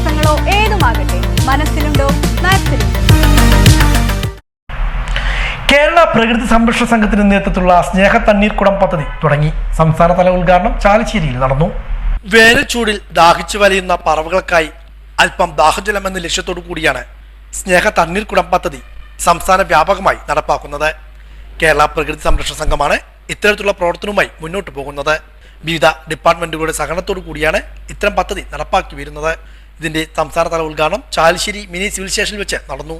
വ്യത്യാസങ്ങളോ ഏതുമാകട്ടെ മനസ്സിലുണ്ടോ കേരള പ്രകൃതി സംരക്ഷണ സംഘത്തിന്റെ നേതൃത്വത്തിലുള്ള സ്നേഹ തണ്ണീർക്കുടം പദ്ധതി തുടങ്ങി. സംസ്ഥാനതല ഉദ്ഘാടനം ചാലിശ്ശേരിയിൽ നടന്നു. വേനൽച്ചൂടിൽ ദാഹിച്ചു വലയുന്ന പറവുകൾക്കായി അല്പം ദാഹജലം എന്ന ലക്ഷ്യത്തോടു കൂടിയാണ് സ്നേഹ തണ്ണീർക്കുടം പദ്ധതി സംസ്ഥാന വ്യാപകമായി നടപ്പാക്കുന്നത്. കേരള പ്രകൃതി സംരക്ഷണ സംഘമാണ് ഇത്തരത്തിലുള്ള പ്രവർത്തനവുമായി മുന്നോട്ട് പോകുന്നത്. വിവിധ ഡിപ്പാർട്ട്മെന്റുകളുടെ സഹകരണത്തോടു കൂടിയാണ് ഇത്തരം പദ്ധതി നടപ്പാക്കി വരുന്നത്. ഇതിന്റെ സംസ്ഥാനതല ഉദ്ഘാടനം ചാലിശ്ശേരി മിനി സിവിൽ സ്റ്റേഷനിൽ വെച്ച് നടന്നു.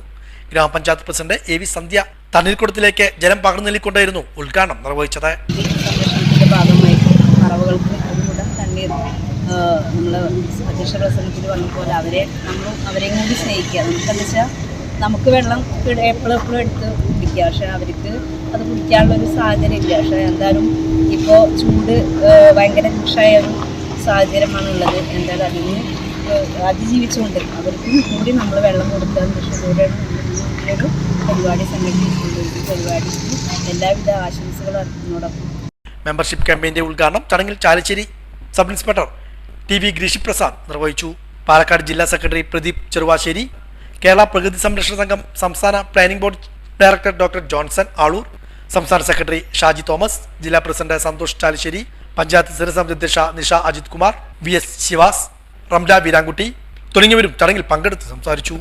ഗ്രാമപഞ്ചായത്ത് പ്രസിഡന്റ് എ വി സന്ധ്യ തണ്ണീർക്കുടത്തിലേക്ക് ജലം പകർന്നു നൽകിക്കൊണ്ടായിരുന്നു ഉദ്ഘാടനം നിർവഹിച്ചത്. നമ്മൾ അധ്യക്ഷ പ്രസംഗത്തിൽ പറഞ്ഞ പോലെ അവരെ നമ്മളും അവരെയും കൂടി സ്നേഹിക്കുക. നമുക്കെന്ന് വെച്ചാൽ നമുക്ക് വെള്ളം എപ്പോഴും എപ്പോഴും എടുത്ത് കുടിക്കുക. പക്ഷെ അവർക്ക് അത് കുടിക്കാനുള്ള ഒരു സാഹചര്യം ഇല്ല. പക്ഷെ എന്തായാലും ഇപ്പോൾ ചൂട് ഭയങ്കര രൂക്ഷമായ ഒരു സാഹചര്യമാണ് ഉള്ളത് എന്തായാലും അതിന് അതിജീവിച്ചുകൊണ്ട് അവർക്ക് കൂടി നമ്മൾ വെള്ളം കൊടുക്കാൻ ലക്ഷ്യത്തോടെ ഒരു പരിപാടി സംഘടിപ്പിച്ചിട്ടുണ്ട് ഈ പരിപാടിക്ക് എല്ലാവിധ ആശംസകളും അതിനോടൊപ്പം മെമ്പർഷിപ്പ് ക്യാമ്പയിന്റെ ഉദ്ഘാടനം ചടങ്ങിൽ Chalissery sub inspector T V Greeshi Prasad നിർവഹിച്ചു. പാലക്കാട് ജില്ലാ സെക്രട്ടറി പ്രദീപ് ചെറുവാശ്ശേരി കേരള പ്രകൃതി സംരക്ഷണ സംഘം സംസ്ഥാന planning board director doctor Johnson Aloor സംസ്ഥാന സെക്രട്ടറി ഷാജി തോമസ് ജില്ലാ പ്രസിഡന്റ് സന്തോഷ് ചാലിശ്ശേരി പഞ്ചായത്ത് സ്ഥിരസമിതി അധ്യക്ഷ നിഷ അജിത് കുമാർ വി എസ് ശിവാസ് റംല വീരാൻകുട്ടി തുടങ്ങിയവരും ചടങ്ങിൽ പങ്കെടുത്ത് സംസാരിച്ചു.